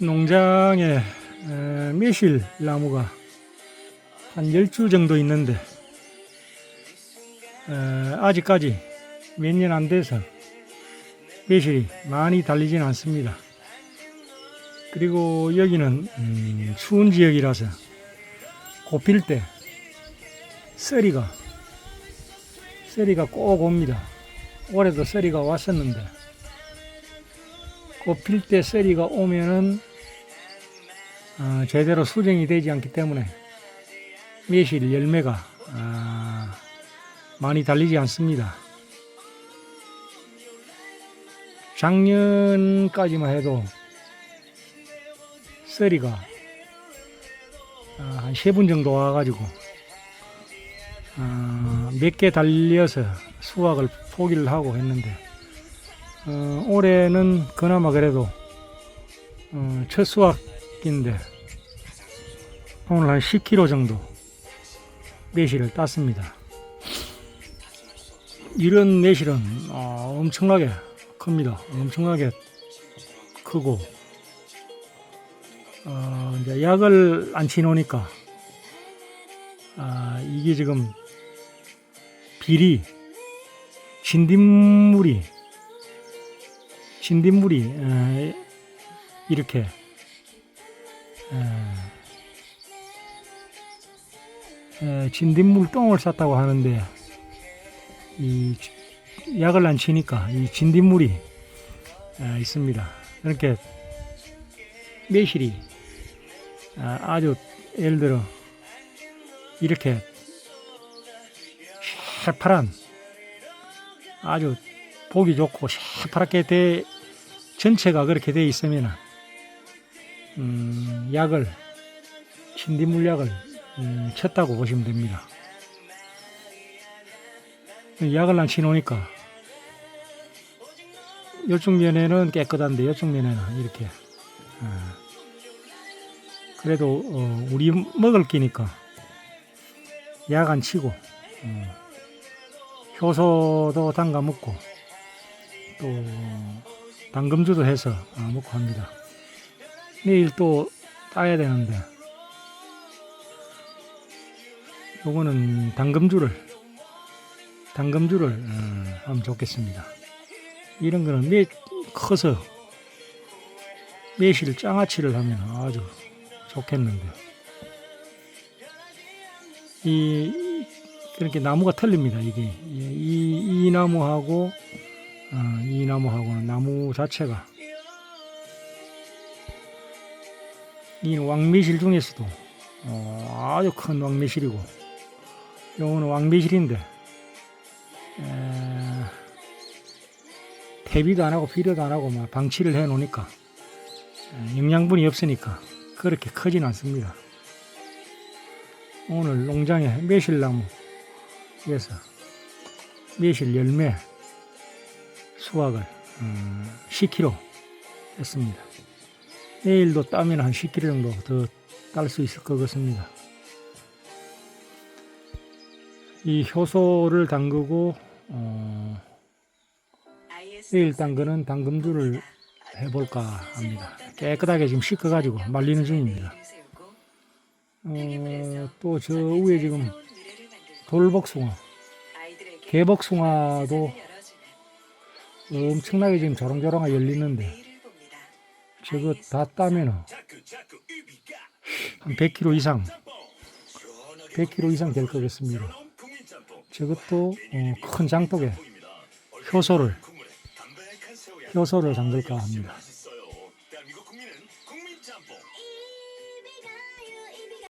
농장에 에, 매실 나무가 한 10주 정도 있는데 에, 아직까지 몇 년 안 돼서 매실이 많이 달리진 않습니다. 그리고 여기는 음, 추운 지역이라서 곱필 때 썰이가 썰이가 꼭 옵니다. 올해도 썰이가 왔었는데 곱필 때 썰이가 오면은 어, 제대로 수정이 되지 않기 때문에 매실 열매가 아, 많이 달리지 않습니다. 작년까지만 해도 썰이가 아, 한세 분 정도 와가지고 아, 몇개 달려서 수확을 포기를 하고 했는데 어, 올해는 그나마 그래도 어, 첫 수확 인데 오늘 한 10kg 정도 매실을 땄습니다. 이런 매실은 어, 엄청나게 큽니다. 엄청나게 크고 어, 이제 약을 안 치놓으니까 아, 이게 지금 비리 진딧물이 진딧물이 에, 이렇게 에, 에, 진딧물 똥을 쌌다고 하는데 이 지- 약을 안 치니까 이 진딧물이 에, 있습니다. 이렇게 매실이 아, 아주 예를 들어 이렇게 새파란 아주 보기 좋고 새파랗게 돼 전체가 그렇게 돼 있으면 음, 약을 진딧물 약을 음, 쳤다고 보시면 됩니다. 약을 안 치놓으니까 이쪽 면에는 깨끗한데 이쪽 면에는 이렇게 어, 그래도 어, 우리 먹을 끼니까 약 안 치고 어, 효소도 담가 먹고 또 당금주도 해서 어, 먹고 합니다. 내일 또 따야 되는데 요거는 당금주를 당금주를 어, 하면 좋겠습니다. 이런 거는 매 커서 매실 장아찌를 하면 아주 좋겠는데 이 그렇게 나무가 틀립니다. 이게 이, 이 나무하고 어, 이 나무하고는 나무 자체가 이 왕매실 중에서도 어, 아주 큰 왕매실이고 요거는 왕매실인데 에, 퇴비도 안 하고 비료도 안 하고 막 방치를 해 놓으니까 에, 영양분이 없으니까 그렇게 크진 않습니다. 오늘 농장에 매실나무에서 매실 열매 수확을 음, 10kg 했습니다. 내일도 따면 한 10kg 정도 더 딸 수 있을 것 같습니다. 이 효소를 담그고 어, 내일 담그는 당금주를 해볼까 합니다. 깨끗하게 지금 씻어가지고 말리는 중입니다. 어, 또 저 위에 지금 돌복숭아, 개복숭아도 엄청나게 지금 조롱조롱하게 열리는데 저거 다 따면은 한 100kg 이상, 100kg 이상 될 거겠습니다. 저것도 어, 큰 장독에 효소를 효소를 담글까 합니다.